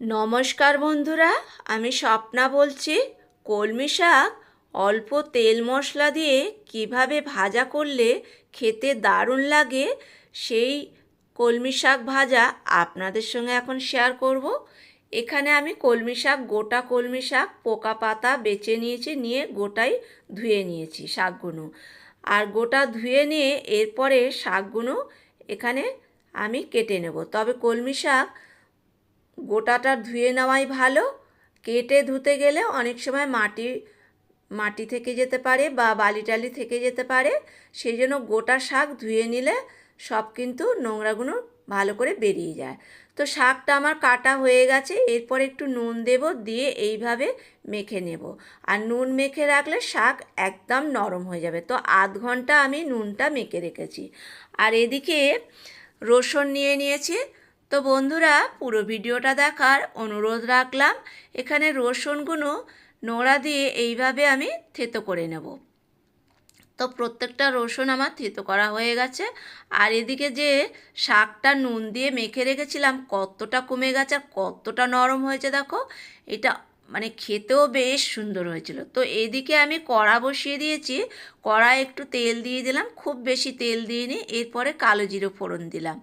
নমস্কার বন্ধুরা, আমি স্বপ্না বলছি। কলমি শাক, অল্প তেল মশলা দিয়ে কীভাবে ভাজা করলে খেতে দারুণ লাগে, সেই কলমি শাক ভাজা আপনাদের সঙ্গে এখন শেয়ার করব। এখানে আমি কলমি শাক, গোটা কলমি শাক, পোকা পাতা বেছে নিয়েছি, নিয়ে গোটাই ধুয়ে নিয়েছি শাকগুলো। আর গোটা ধুয়ে নিয়ে এরপরে শাকগুলো এখানে আমি কেটে নেব। তবে কলমি শাক গোটাটা ধুয়ে নেওয়াই ভালো। কেটে ধুতে গেলে অনেক সময় মাটি মাটি থেকে যেতে পারে বা বালি টালি থেকে যেতে পারে। সেই জন্য গোটা শাক ধুয়ে নিলে সব কিন্তু নোংরাগুলো ভালো করে বেরিয়ে যায়। তো শাকটা আমার কাটা হয়ে গেছে, এরপর একটু নুন দেব, দিয়ে এইভাবে মেখে নেব। আর নুন মেখে রাখলে শাক একদম নরম হয়ে যাবে। তো আধ ঘণ্টা আমি নুনটা মেখে রেখেছি। আর এদিকে রসুন নিয়ে নিয়েছি তো বন্ধুরা, পুরো ভিডিওটা দেখার অনুরোধ রাখলাম। এখানে রসুনগুলো নোড়া দিয়ে এইভাবে আমি থেতো করে নেব। তো প্রত্যেকটা রসুন আমার থেতো করা হয়ে গেছে। আর এদিকে যে শাকটা নুন দিয়ে মেখে রেখেছিলাম, কতটা কমে গেছে আর কতটা নরম হয়েছে দেখো। এটা মানে খেতেও বেশ সুন্দর হয়েছিল। তো এদিকে আমি কড়া বসিয়ে দিয়েছি। কড়া একটু তেল দিয়ে দিলাম। খুব বেশি তেল দিইনি। এরপরে কালো জিরে ফোড়ন দিলাম।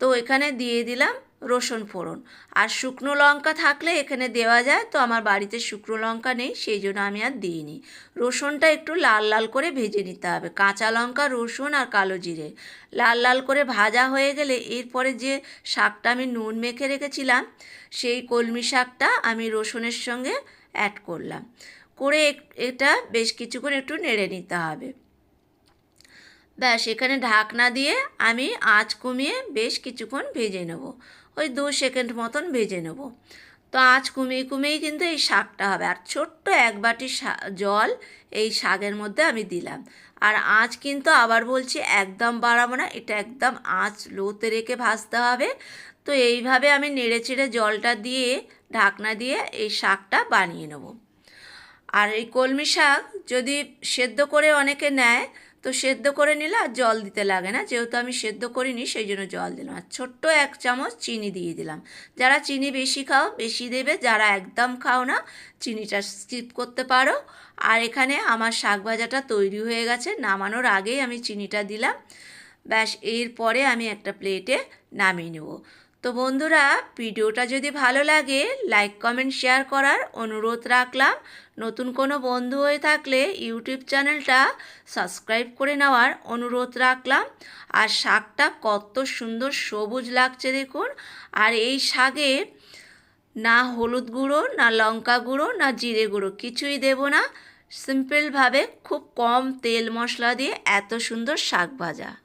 তো এখানে দিয়ে দিলাম রসুন ফোড়ন। আর শুকনো লঙ্কা থাকলে এখানে দেওয়া যায়, তো আমার বাড়িতে শুকনো লঙ্কা নেই, সেই জন্য আমি আর দিইনি। রসুনটা একটু লাল লাল করে ভেজে নিতে হবে, কাঁচা লঙ্কা, রসুন আর কালো জিরে। লাল লাল করে ভাজা হয়ে গেলে এরপরে যে শাকটা আমি নুন মেখে রেখেছিলাম, সেই কলমি শাকটা আমি রসুনের সঙ্গে অ্যাড করলাম। করে এটা বেশ কিছুক্ষণ একটু নেড়ে নিতে হবে। ব্যাস, এখানে ঢাকনা দিয়ে আমি আঁচ কমিয়ে বেশ কিছুক্ষণ ভেজে নেব। ওই দু সেকেন্ড মতন ভেজে নেব। তো আঁচ কমিয়ে কমিয়েই কিন্তু এই শাকটা হবে। আর ছোট্ট এক বাটি জল এই শাকের মধ্যে আমি দিলাম। আর আঁচ কিন্তু আবার বলছি একদম বাড়াবো না, এটা একদম আঁচ লোতে রেখে ভাজতে হবে। তো এইভাবে আমি নেড়ে চেড়ে জলটা দিয়ে, ঢাকনা দিয়ে এই শাকটা বানিয়ে নেব। আর এই কলমি শাক যদি সেদ্ধ করে অনেকে নেয় তো সেদ্ধ করে নিলে আর জল দিতে লাগে না। যেহেতু আমি সেদ্ধ করিনি সেই জন্য জল দিলাম। আর ছোট্ট এক চামচ চিনি দিয়ে দিলাম। যারা চিনি বেশি খাও, বেশি দেবে। যারা একদম খাও না, চিনিটা স্কিপ করতে পারো। আর এখানে আমার শাক ভাজাটা তৈরি হয়ে গেছে। নামানোর আগেই আমি চিনিটা দিলাম। ব্যাস, এরপরে আমি একটা প্লেটে নামিয়ে নেব। তো বন্ধুরা, ভিডিওটা যদি ভালো লাগে, লাইক, কমেন্ট, শেয়ার করার অনুরোধ রাখলাম। নতুন কোনো বন্ধু হয়ে থাকলে ইউটিউব চ্যানেলটা সাবস্ক্রাইব করে নেওয়ার অনুরোধ রাখলাম। আর শাকটা কত সুন্দর সবুজ লাগছে দেখুন। আর এই শাকে না হলুদ গুঁড়ো, না লঙ্কা গুঁড়ো, না জিরে গুঁড়ো কিছুই দেব না। সিম্পলভাবে খুব কম তেল মশলা দিয়ে এত সুন্দর শাক ভাজা।